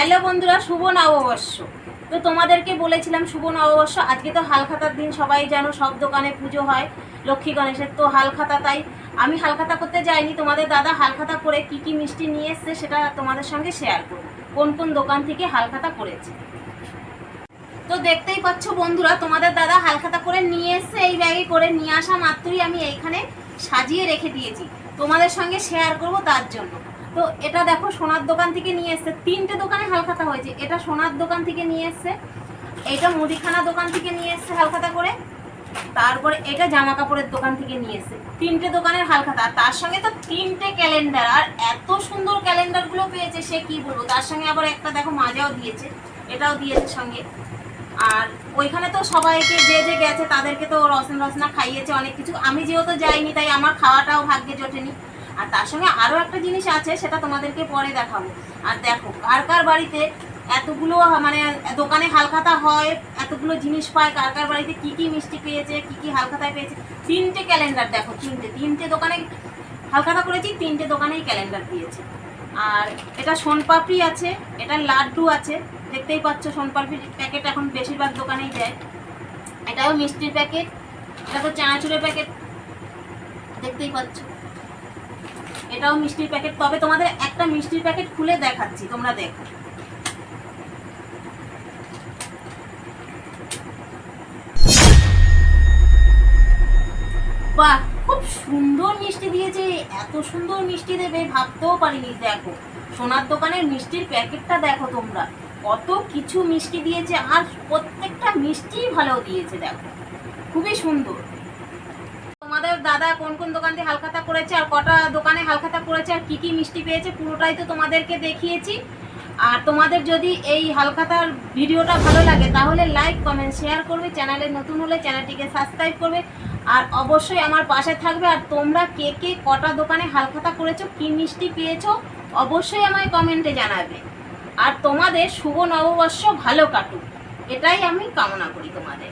Hello বন্ধুরা, শুভ নববর্ষ। তো তোমাদেরকে বলেছিলাম শুভ নববর্ষ, আজকে তো হালখাতার দিন, সবাই জানো সব দোকানে পুজো হয়, লক্ষ্মী গণেশের। তো হালখাতা তাই, আমি হালখাতা করতে যাইনি, তোমাদের দাদা হালখাতা করে কি কি মিষ্টি নিয়ে এসছে সেটা তোমাদের সঙ্গে শেয়ার করব। কোন কোন দোকান থেকে হালখাতা করেছে? তো দেখতেই পাচ্ছ বন্ধুরা, তোমাদের দাদা হালখাতা করে নিয়ে এসছে, এই ব্যাগে করে নিয়ে আসা মাত্রই আমি এইখানে সাজিয়ে রেখে দিয়েছি। তোমাদের সঙ্গে শেয়ার করব তার জন্য। তো এটা দেখো সোনার দোকান থেকে নিয়ে এসছে। তিনটে দোকানে হালখাতা হয়েছে। এটা সোনার দোকান থেকে নিয়ে এসছে। এটা মুদিখানা দোকান থেকে নিয়ে এসছে হালখাতা করে। তারপরে এটা জামা কাপড়ের দোকান থেকে নিয়ে এসছে। তিনটে দোকানের হালখাতা। তার সঙ্গে তো তিনটে ক্যালেন্ডার। আর এত সুন্দর ক্যালেন্ডারগুলো পেয়েছে, সে কি বলব? তার সঙ্গে আবার একটা দেখো মাজাও দিয়েছে। এটাও দিয়েছে সঙ্গে। আর ওইখানে তো সবাইকে যে যে গেছে, তাদেরকে তো রসনা রসনা খাইয়েছে অনেক কিছু। আমি যেহেতু যাইনি, তাই আমার খাওয়াটাও ভাগ্যে জোটেনি। আর তার সঙ্গে আরও একটা জিনিস আছে, সেটা তোমাদেরকে পরে দেখাবো। আর দেখো, কার কার বাড়িতে এতগুলো মানে দোকানে হালখাতা হয়, এতগুলো জিনিস পায়, কার কার বাড়িতে কি কি মিষ্টি পেয়েছে, কি কি হালখাতায় পেয়েছে, তিনটে ক্যালেন্ডার দেখো, তিনটে তিনটে দোকানে হালখাতা করেছি, তিনটে দোকানেই ক্যালেন্ডার দিয়েছে। আর এটা সোনপাপড়ি আছে, এটা লাড্ডু আছে, দেখতেই পাচ্ছ সোনপাপড়ির প্যাকেট এখন বেশিরভাগ দোকানেই দেয়। এটাও মিষ্টির প্যাকেট, এটা তো চানাচুরের প্যাকেট, দেখতেই পাচ্ছ। এটাও মিষ্টির প্যাকেট, তবে তোমাদের একটা মিষ্টির প্যাকেট খুলে দেখাচ্ছি, তোমরা দেখো। বাহ, খুব সুন্দর মিষ্টি দিয়েছে, এত সুন্দর মিষ্টি দেবে, ভাবতেও পারিনি, দেখো। সোনার দোকানের মিষ্টির প্যাকেটটা দেখো তোমরা, কত কিছু মিষ্টি দিয়েছে, আর প্রত্যেকটা মিষ্টিই ভালো দিয়েছে, দেখো। খুবই সুন্দর। তোমাদের দাদা কোন কোন দোকান থেকে হালখাতা করেছে আর কটা দোকানে হালখাতা করেছে আর কী কী মিষ্টি পেয়েছে পুরোটাই তো তোমাদেরকে দেখিয়েছি। আর তোমাদের যদি এই হালখাতার ভিডিওটা ভালো লাগে, তাহলে লাইক কমেন্ট শেয়ার করবে চ্যানেলে নতুন হলে চ্যানেলটিকে সাবস্ক্রাইব করবে। আর অবশ্যই আমার পাশে থাকবে। আর তোমরা কে কে কটা দোকানে হালখাতা করেছ, কি মিষ্টি পেয়েছ, অবশ্যই আমায় কমেন্টে জানাবে। আর তোমাদের শুভ নববর্ষ ভালো কাটুক। এটাই আমি কামনা করি তোমাদের।